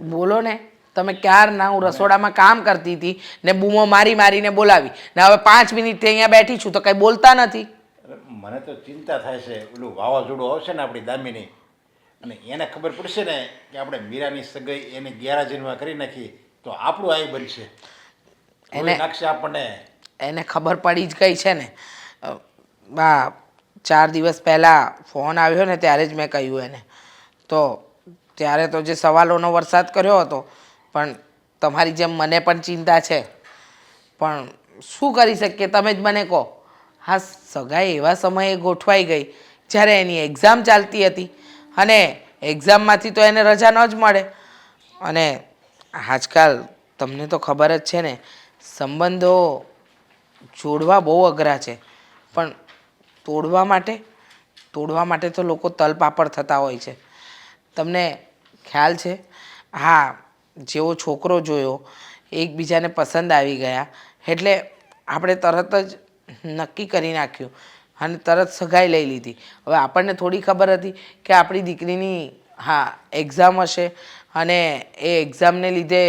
બોલો ને તમે ક્યારના હું રસોડામાં કામ કરતી હતી ને બૂમો મારી મારીને બોલાવી. ને હવે પાંચ મિનિટથી અહીંયા બેઠી છું તો કંઈ બોલતા નથી. મને તો ચિંતા થાય છે ઓલું વાવાઝોડું આવશે ને આપણી દામિની. અને એને ખબર પડશે ને કે આપણે મીરાની સગાઈ એને ગેરહાજરીમાં કરી નાખી તો આપણું આય બનશે. એને- નાખશે આપણને. એને ખબર પડી જ ગઈ છે ને. બા ચાર દિવસ પહેલાં ફોન આવ્યો ને ત્યારે જ મેં કહ્યું એને. તો ત્યારે તો જે સવાલોનો વરસાદ કર્યો હતો, પણ તમારી જેમ મને પણ ચિંતા છે. પણ શું કરી શકીએ? તમે જ મને કહો. હા, સગાઈ એવા સમયે ગોઠવાઈ ગઈ જ્યારે એની એક્ઝામ ચાલતી હતી. અને એક્ઝામમાંથી તો એને રજા ન જ મળે. અને આજકાલ તમને તો ખબર જ છે ને, સંબંધો જોડવા બહુ અઘરા છે. પણ તોડવા માટે તોડવા માટે તો લોકો તલપાપડ થતા હોય છે. તમને ખ્યાલ છે? હા, જેવો છોકરો જોયો, એકબીજાને પસંદ આવી ગયા. એટલે આપણે તરત જ નક્કી કરી નાખ્યું અને તરત સગાઈ લઈ લીધી. હવે આપણને થોડી ખબર હતી કે આપણી દીકરીની, હા એક્ઝામ હશે અને એ એક્ઝામને લીધે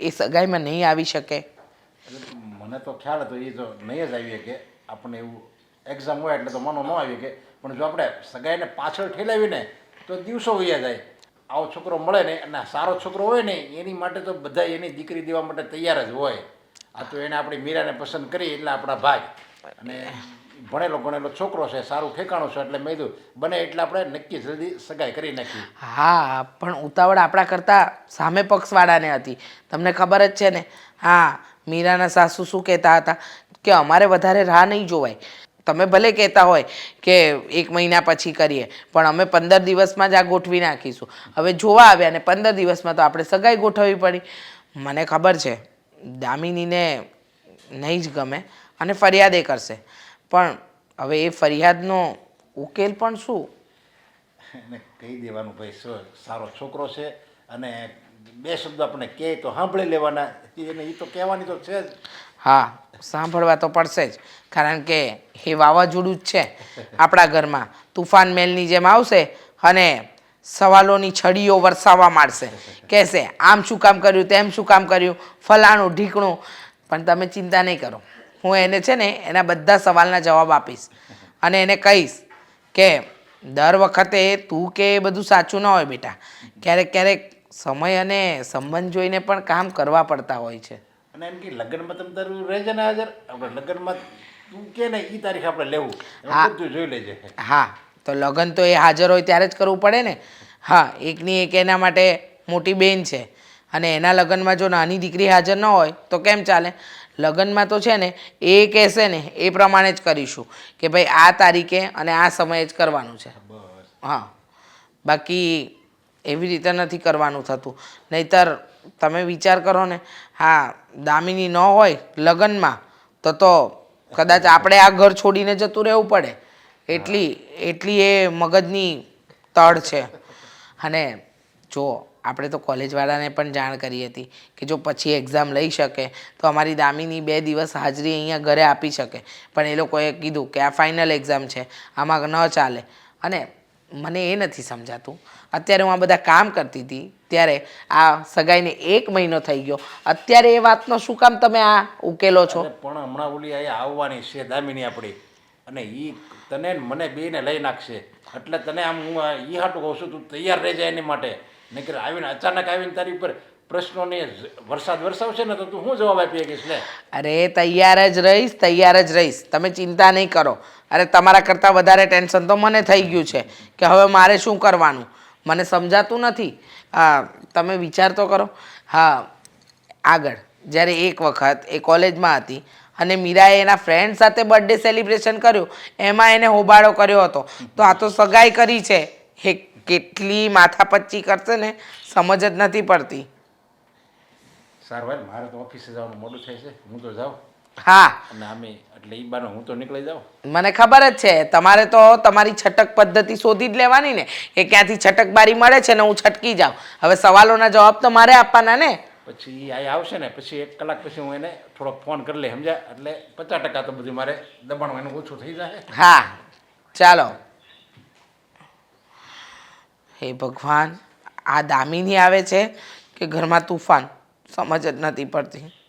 એ સગાઈમાં નહીં આવી શકે. મને તો ખ્યાલ હતો, એ તો નહીં જ આવી કે આપણને એવું એક્ઝામ હોય એટલે તો મનો ન આવી કે પણ જો આપણે સગાઈને પાછળ ઠેલાવીને તો દિવસો વયા જાય. આવો છોકરો મળે ને અને સારો છોકરો હોય ને, એની માટે તો બધા એની દીકરી દેવા માટે તૈયાર જ હોય. આ તો એને આપણી મીરાને પસંદ કરી, એટલે આપણા ભાગ અને ભણેલો ગણેલો છોકરો છે, સારું ઠેકાણું છે, એટલે મેં કીધું, બને એટલે આપણે નક્કી જલ્દી સગાઈ કરી નાખી હા, પણ ઉતાવળ આપણા કરતાં સામે પક્ષવાળાને હતી. તમને ખબર જ છે ને? હા, મીરાના સાસુ શું કહેતા હતા? કે અમારે વધારે રાહ નહીં જોવાય. તમે ભલે કહેતા હોય કે એક મહિના પછી કરીએ, પણ અમે પંદર દિવસમાં જ આ ગોઠવી નાખીશું. હવે જોવા આવ્યા ને પંદર દિવસમાં તો આપણે સગાઈ ગોઠવવી પડી. મને ખબર છે, દામિનીને નહીં જ ગમે અને ફરિયાદે કરશે. પણ હવે એ ફરિયાદનો ઉકેલ પણ શું? કહી દેવાનું ભાઈ સારો છોકરો છે અને બે શબ્દ આપણે કહે તો સાંભળી લેવાના. એ તો કહેવાની તો છે જ. હા, સાંભળવા તો પડશે જ. કારણ કે એ વાવાઝોડું જ છે આપણા ઘરમાં. તુફાન મેલની જેમ આવશે અને સવાલોની છડીઓ વરસાવવા માંડશે. કહેશે, આમ શું કામ કર્યું, તેમ શું કામ કર્યું? ફલાણું, ઢીકણું. પણ તમે ચિંતા નહીં કરો. હું એને છે ને, એના બધા સવાલના જવાબ આપીશ. અને એને કહીશ કે, દર વખતે તું કે એ બધું સાચું ન હોય બેટા. ક્યારેક ક્યારેક સમય અને સંબંધ જોઈને પણ કામ કરવા પડતા હોય છે. અને એમ કે લગ્નમાં તમે તારું રહેજે ને હાજર? આપણે લગ્નમાં તું કે ને એ તારીખ આપણે લેવું. હા. બધું જોઈ લેજે. હા તો લગ્ન તો એ હાજર હોય ત્યારે જ કરવું પડે ને. હા એકની એક એના માટે મોટી બેન છે. અને એના લગ્નમાં જો નાની દીકરી હાજર ન હોય તો કેમ ચાલે? લગ્નમાં તો છે ને એ કહેશે ને એ પ્રમાણે જ કરીશું. કે ભાઈ આ તારીખે અને આ સમયે જ કરવાનું છે. હા. બાકી એવી રીતે નથી કરવાનું થતું. નહીતર તમે વિચાર કરો ને, હા, દામિની ન હોય લગ્નમાં, તો તો કદાચ આપણે આ ઘર છોડીને જતું રહેવું પડે. એટલી એટલી એ મગજની તડ છે. અને જો, આપણે તો કોલેજવાળાને પણ જાણ કરી હતી કે જો પછી એક્ઝામ લઈ શકે, તો અમારી દામીની બે દિવસ હાજરી અહીંયા ઘરે આપી શકે. પણ એ લોકોએ કીધું કે આ ફાઇનલ એક્ઝામ છે, આમાં ન ચાલે. અને મને એ નથી સમજાતું. અત્યારે હું આ બધા કામ કરતી હતી, ત્યારે આ સગાઈને એક મહિનો થઈ ગયો. અત્યારે એ વાતનો શું કામ તમે આ ઉકેલો છો? પણ હમણાં ઓલી અહીંયા આવવાની છે દામિની આપણી અને એ તને મને બેને લઈ નાખશે. એટલે તને આમ હું એ હાટું કહું છું, તું તૈયાર રહી જાય એની માટે. નહીં આવીને અચાનક આવીને તારી ઉપર પ્રશ્નોને વરસાદ વરસાવશે ને તો તું શું જવાબ આપી શકીશ ને? અરે, તૈયાર જ રહીશ, તૈયાર જ રહીશ. તમે ચિંતા નહીં કરો. અરે, તમારા કરતાં વધારે ટેન્શન તો મને થઈ ગયું છે કે હવે મારે શું કરવાનું? મને સમજાતું નથી. હા, તમે વિચાર તો કરો. હા, આગળ. જ્યારે એક વખત એ કોલેજમાં હતી અને મીરાએ એના ફ્રેન્ડ સાથે બર્થડે સેલિબ્રેશન કર્યું, એમાં એને હોબાળો કર્યો હતો. તો આ તો સગાઈ કરી છે. એ કેટલી માથાપચ્ચી કરશે ને? સમજ જ નથી પડતી. સારું ભાઈ મારે તો ઓફિસે જવાનું મોડું થાય છે. હું તો જાઉં. હા. અને અમે એટલે એ બાનો હું તો નીકળી જાઉં. મને ખબર જ છે તમારે તો તમારી છટક પદ્ધતિ શોધી જ લેવાની ને કે ક્યાંથી છટકબારી મળે છે ને હું છટકી જાઉં. હવે સવાલોના જવાબ તો મારે આપવાના ને. પછી એ આવશે ને પછી એક કલાક પછી હું એને થોડોક ફોન કરી લે સમજ્યા? એટલે પચાસ ટકા તો બધું મારે દબાણ એનું ઓછું થઈ જાય. હા ચાલો. હે ભગવાન આ દામિની આવે છે કે ઘરમાં તુફાન? સમજ જ નથી પડતી.